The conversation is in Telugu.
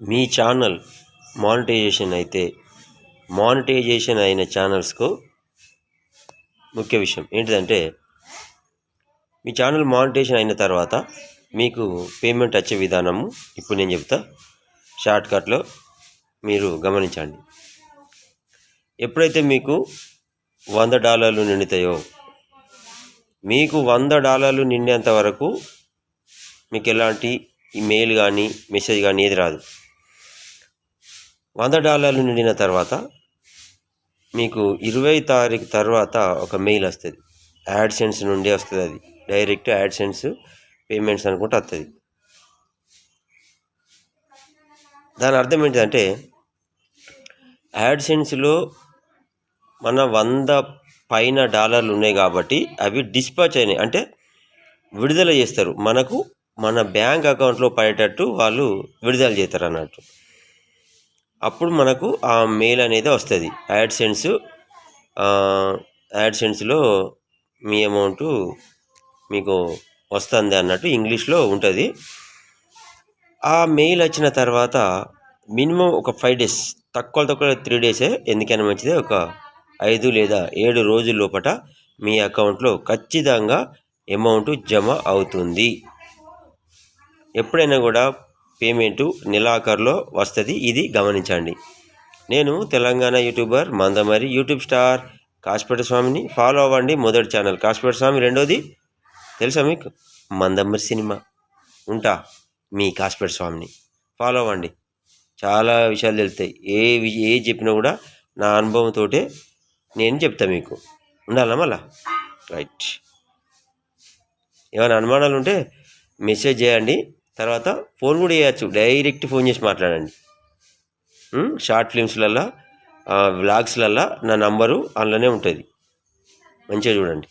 మీ ఛానల్ మానిటైజేషన్ అయితే మానిటైజేషన్ అయిన ఛానల్స్కు ముఖ్య విషయం ఏంటిదంటే మీ ఛానల్ మానిటైజేషన్ అయిన తర్వాత మీకు పేమెంట్ వచ్చే విధానము ఇప్పుడు నేను చెప్తా. షార్ట్కట్లో మీరు గమనించండి. ఎప్పుడైతే మీకు వంద డాలర్లు నిండుతాయో మీకు వంద డాలర్లు నిండేంత వరకు మీకు ఎలాంటి మెయిల్ కానీ మెసేజ్ కానీ ఏది రాదు. వంద డాలర్లు నిండిన తర్వాత మీకు ఇరవై తారీఖు తర్వాత ఒక మెయిల్ వస్తుంది. యాడ్సెన్స్ నుండి వస్తుంది అది. డైరెక్ట్ యాడ్సెన్స్ పేమెంట్స్ అనుకుంటే వస్తుంది. దాని అర్థం ఏంటంటే యాడ్సెన్స్లో మన వంద పైన డాలర్లు ఉన్నాయి కాబట్టి అవి డిస్పాచ్ అయినాయి. అంటే విడుదల చేస్తారు. మనకు మన బ్యాంక్ అకౌంట్లో పడేటట్టు వాళ్ళు విడుదల చేస్తారు అన్నట్టు. అప్పుడు మనకు ఆ మెయిల్ అనేది వస్తుంది. యాడ్సెన్స్ యాడ్సెన్స్లో మీ అమౌంట్ మీకు వస్తుంది అన్నట్టు ఇంగ్లీష్లో ఉంటుంది. ఆ మెయిల్ వచ్చిన తర్వాత మినిమం ఒక ఫైవ్ డేస్ తక్కువ తక్కువ త్రీ డేసే ఎందుకైనా మంచిదే. ఒక ఐదు లేదా ఏడు రోజుల లోపట మీ అకౌంట్లో ఖచ్చితంగా అమౌంట్ జమ అవుతుంది. ఎప్పుడైనా కూడా పేమెంటు నెలాఖరులో వస్తుంది ఇది గమనించండి. నేను Telangana YouTuber Mandamarri YouTube star Kasipet స్వామిని ఫాలో అవ్వండి మొదటి ఛానల్. కాశపేట స్వామి రెండోది తెలుసా మీకు? మందమరి సినిమా. ఉంటా మీ కాశపేట స్వామిని. ఫాలో అవ్వండి. చాలా విషయాలు తెలుస్తాయి. ఏ ఏ చెప్పినా కూడా నా అనుభవంతోటే నేను చెప్తా మీకు. ఉండాలా మళ్ళా? రైట్. ఏమైనా అనుమానాలు ఉంటే మెసేజ్ చేయండి. తర్వాత ఫోన్ కూడా చేయొచ్చు. డైరెక్ట్ ఫోన్ చేసి మాట్లాడండి. షార్ట్ ఫిలిమ్స్లల్లో వ్లాగ్స్లల్లో నా నంబరు అందులోనే ఉంటుంది. మంచిగా చూడండి.